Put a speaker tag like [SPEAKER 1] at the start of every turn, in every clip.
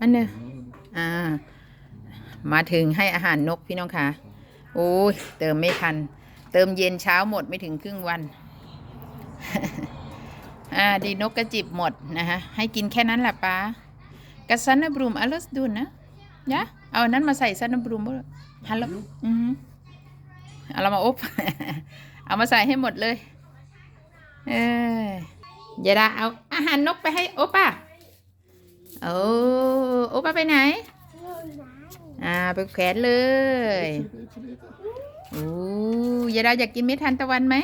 [SPEAKER 1] อันเนอะ
[SPEAKER 2] Ja,
[SPEAKER 1] อ่า มาถึงให้อาหารนกพี่น้องคะโอ้ย เติมไม่ทัน เติมเย็นเช้าหมดไม่ถึงครึ่งวัน อ่า ดีนกกระจิบหมดนะฮะให้กินแค่นั้นแหละป้ากระสันนบรูมอลสดุนนะยะเอานั้นมาใส่ซันนบรูมบ่ฮัลโหลอือเอาเรามาอบเอามาใส่ให้หมดเลย เอออย่าดาเอาอาหารนกไปให้โอป้า โอ้โอป้าไปไหน อ่าไปแขวนเลย
[SPEAKER 2] det är för lite.
[SPEAKER 1] โอ้ยายดาอยากกินเม็ดทานตะวันไหม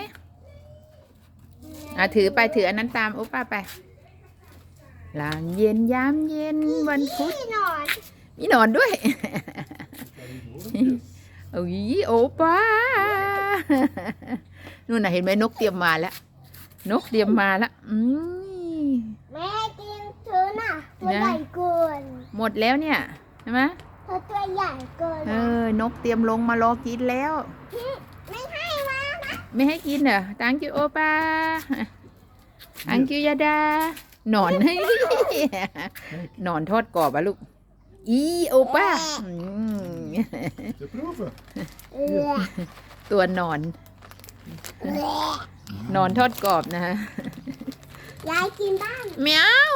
[SPEAKER 1] อ่าถือไปถืออันนั้นตามโอป้าไปลานเย็นยามเย็นวันพุธ
[SPEAKER 3] พี่หนอน
[SPEAKER 1] มีหนอนด้วยโอ้ยโอป้านู่นน่ะเห็นไหมนกเตรียมมาแล้ว นกเตรียมมาแล้วอืม
[SPEAKER 3] ไม่ให้กินเธอน่ะตัว
[SPEAKER 1] นะ
[SPEAKER 3] ใหญ่เกิน
[SPEAKER 1] หม ดแล้วเนี่ยใช่ไหม
[SPEAKER 3] เธอตัวใหญ่เกิน
[SPEAKER 1] เออนกเตรียมลงมารอกินแล้ว
[SPEAKER 3] ไม่ให้มานะ
[SPEAKER 1] ไม่ให้กินเหรอตังคิวโอป้าตังคิวยาดาหนอนหนอนทอดกรอบอะลูก อีโอป้าอืม
[SPEAKER 2] Ska jag prova?
[SPEAKER 3] เออ
[SPEAKER 1] ตัวหนอนหนอนทอดกรอบนะฮะ
[SPEAKER 3] ยายกินบ้าง
[SPEAKER 1] แมว